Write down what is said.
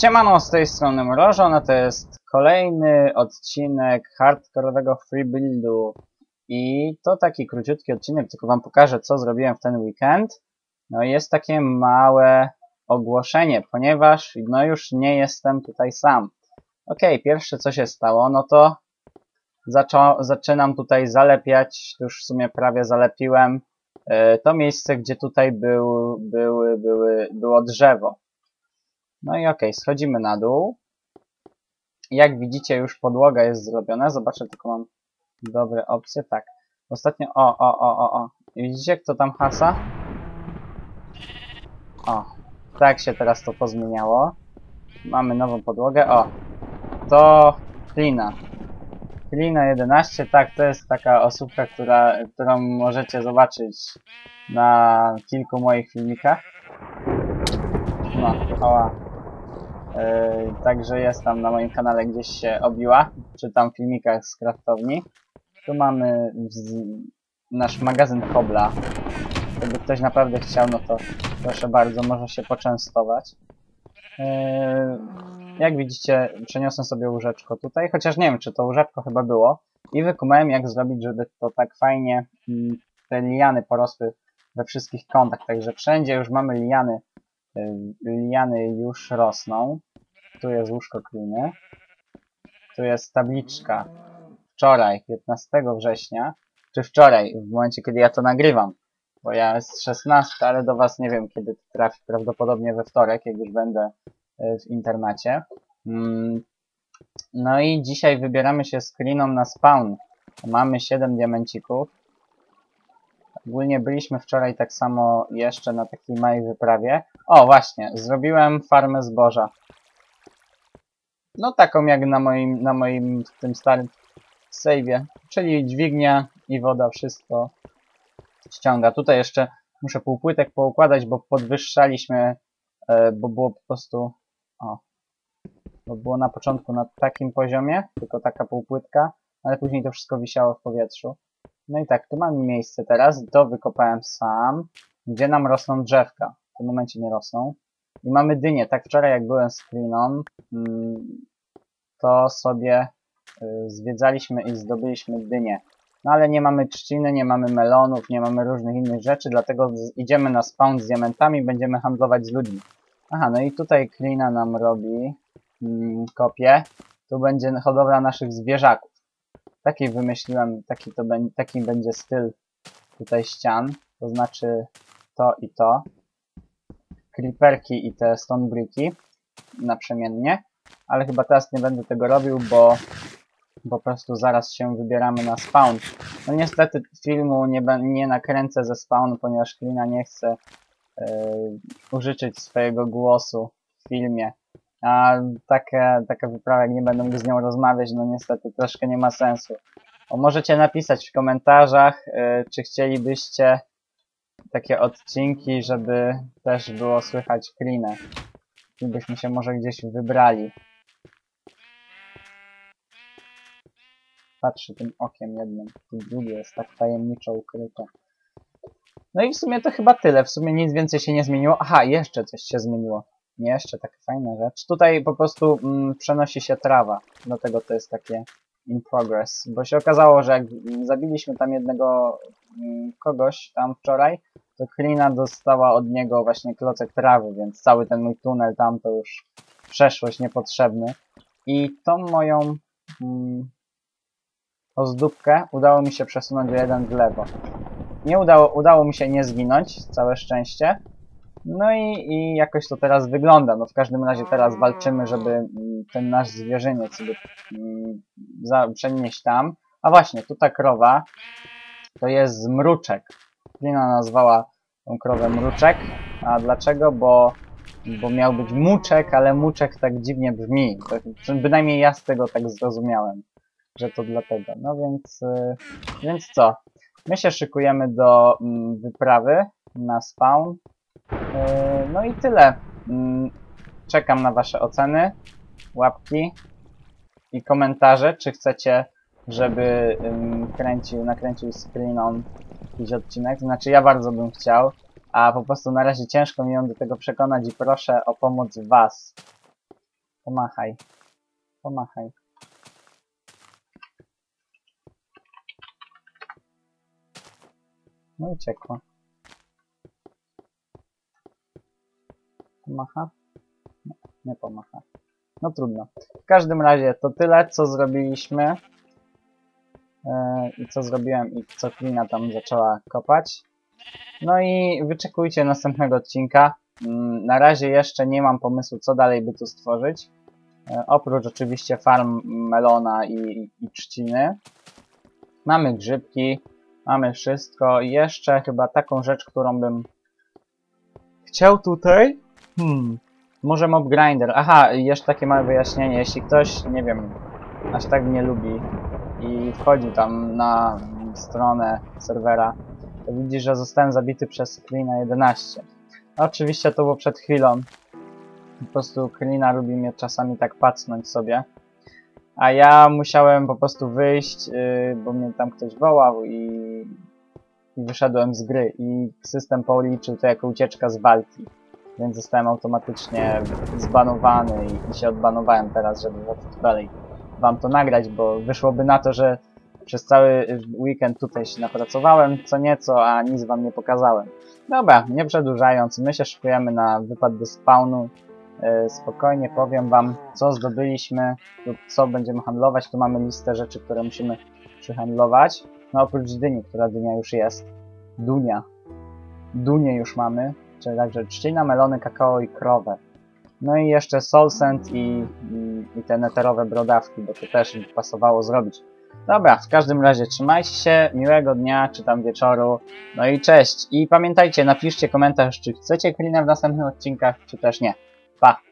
Siemano, z tej strony Mrożon, a to jest kolejny odcinek hardkorowego free buildu. I to taki króciutki odcinek, tylko wam pokażę, co zrobiłem w ten weekend. No jest takie małe ogłoszenie, ponieważ no już nie jestem tutaj sam. Ok, pierwsze co się stało, no to zaczynam tutaj zalepiać, już w sumie prawie zalepiłem e, to miejsce, gdzie tutaj był, były, były, było drzewo. No i okej, schodzimy na dół. Jak widzicie, już podłoga jest zrobiona. Zobaczę, tylko mam dobre opcje. Tak. Ostatnio... O, o, o, o, o. Widzicie, kto tam hasa? O. Tak się teraz to pozmieniało. Mamy nową podłogę. O. To Klina. Klina 11, tak, to jest taka osóbka, która, którą możecie zobaczyć na kilku moich filmikach. No, ała. Yy, także jest tam na moim kanale gdzieś się obiła, czy tam filmikach z kraftowni. Tu mamy nasz magazyn Kobla. Gdyby ktoś naprawdę chciał, no to proszę bardzo, może się poczęstować. Yy, jak widzicie, przeniosłem sobie łóżeczko tutaj, chociaż nie wiem, czy to łóżeczko chyba było. I wykumałem, jak zrobić, żeby to tak fajnie mm, te liany porosły we wszystkich kątach. Także wszędzie już mamy liany liany już rosną. Tu jest łóżko kliny. Tu jest tabliczka. Wczoraj, 15 września, czy wczoraj, w momencie, kiedy ja to nagrywam. Bo ja jest 16, ale do Was nie wiem, kiedy trafi. Prawdopodobnie we wtorek, jak już będę e, w internacie. Mm. No i dzisiaj wybieramy się z Kliną na spawn. Mamy 7 diamencików. Ogólnie byliśmy wczoraj tak samo jeszcze na takiej małej wyprawie. O, właśnie, zrobiłem farmę zboża. No taką jak na moim, na moim tym starym save'ie. Czyli dźwignia i woda wszystko ściąga. Tutaj jeszcze muszę półpłytek poukładać, bo podwyższaliśmy, e, bo było po prostu... O, bo było na początku na takim poziomie, tylko taka półpłytka, ale później to wszystko wisiało w powietrzu. No i tak, tu mamy miejsce teraz, to wykopałem sam, gdzie nam rosną drzewka. W tym momencie nie rosną. I mamy dynię. Tak wczoraj jak byłem z Kliną, mm, to sobie y, zwiedzaliśmy i zdobyliśmy dynię. No ale nie mamy trzciny, nie mamy melonów, nie mamy różnych innych rzeczy, dlatego idziemy na spawn z diamentami, będziemy handlować z ludźmi. Aha, no i tutaj Klina nam robi mm, kopię. Tu będzie hodowla naszych zwierzaków. Taki wymyśliłem, taki, to be, taki będzie styl tutaj ścian, to znaczy to i to. Creeperki i te stonebricki naprzemiennie, ale chyba teraz nie będę tego robił, bo po prostu zaraz się wybieramy na spawn. No niestety filmu nie, nie nakręcę ze spawn, ponieważ Klina nie chce yy, użyczyć swojego głosu w filmie. A taka wyprawa, jak nie będę z nią rozmawiać, no niestety troszkę nie ma sensu. O, możecie napisać w komentarzach, yy, czy chcielibyście takie odcinki, żeby też było słychać klinę. I byśmy się może gdzieś wybrali. Patrzę tym okiem jednym. Tu drugie jest tak tajemniczo ukryte. No i w sumie to chyba tyle. W sumie nic więcej się nie zmieniło. Aha, jeszcze coś się zmieniło. Jeszcze taka fajna rzecz. Tutaj po prostu mm, przenosi się trawa. Dlatego to jest takie in progress. Bo się okazało, że jak zabiliśmy tam jednego mm, kogoś tam wczoraj, to Klina dostała od niego właśnie klocek trawy, więc cały ten mój tunel tam to już przeszłość niepotrzebny. I tą moją mm, ozdóbkę udało mi się przesunąć o jeden w lewo. Nie udało, udało mi się nie zginąć, całe szczęście. No i, i jakoś to teraz wygląda. No w każdym razie teraz walczymy, żeby mm, ten nasz zwierzyniec sobie mm, przenieść tam. A właśnie, tu ta krowa to jest mruczek. Lina nazwała tą krowę mruczek. A dlaczego? Bo, bo miał być muczek, ale muczek tak dziwnie brzmi. To, bynajmniej ja z tego tak zrozumiałem, że to dlatego. No więc, yy, więc co? My się szykujemy do mm, wyprawy na spawn. Yy, no i tyle. Yy, czekam na wasze oceny, łapki i komentarze, czy chcecie, żeby kręcił, nakręcił screenon jakiś odcinek. Znaczy ja bardzo bym chciał, a po prostu na razie ciężko mi ją do tego przekonać i proszę o pomoc was. Pomachaj. Pomachaj. No uciekło. Pomacha? Nie, nie pomacha. No trudno. W każdym razie to tyle, co zrobiliśmy. Yy, I co zrobiłem i co Klina tam zaczęła kopać. No i wyczekujcie następnego odcinka. Mm, Na razie jeszcze nie mam pomysłu, co dalej by tu stworzyć. E, Oprócz oczywiście farm melona i, i trzciny. Mamy grzybki, mamy wszystko. Jeszcze chyba taką rzecz, którą bym chciał tutaj. Hmm. Może mob grinder. Aha, jeszcze takie małe wyjaśnienie. Jeśli ktoś, nie wiem, aż tak mnie lubi i wchodzi tam na stronę serwera, to widzi, że zostałem zabity przez Klina 11. Oczywiście to było przed chwilą. Po prostu Klina lubi mnie czasami tak pacnąć sobie. A ja musiałem po prostu wyjść, yy, bo mnie tam ktoś wołał i, i wyszedłem z gry. I system policzył to jako ucieczka z walki. Więc zostałem automatycznie zbanowany i, się odbanowałem teraz, żeby dalej wam to nagrać, bo wyszłoby na to, że przez cały weekend tutaj się napracowałem co nieco, a nic wam nie pokazałem. Dobra, nie przedłużając, my się szykujemy na wypad do spawnu. E, Spokojnie powiem wam, co zdobyliśmy lub co będziemy handlować. Tu mamy listę rzeczy, które musimy przyhandlować. No oprócz dyni, która dynia już jest. Dunia. Dunię już mamy. Czyli także trzcina, melony, kakao i krowę. No i jeszcze solsent i, i, i te neterowe brodawki, bo to też pasowało zrobić. Dobra, w każdym razie trzymajcie się, miłego dnia czy tam wieczoru, no i cześć. I pamiętajcie, napiszcie komentarz, czy chcecie Klina w następnych odcinkach, czy też nie. Pa!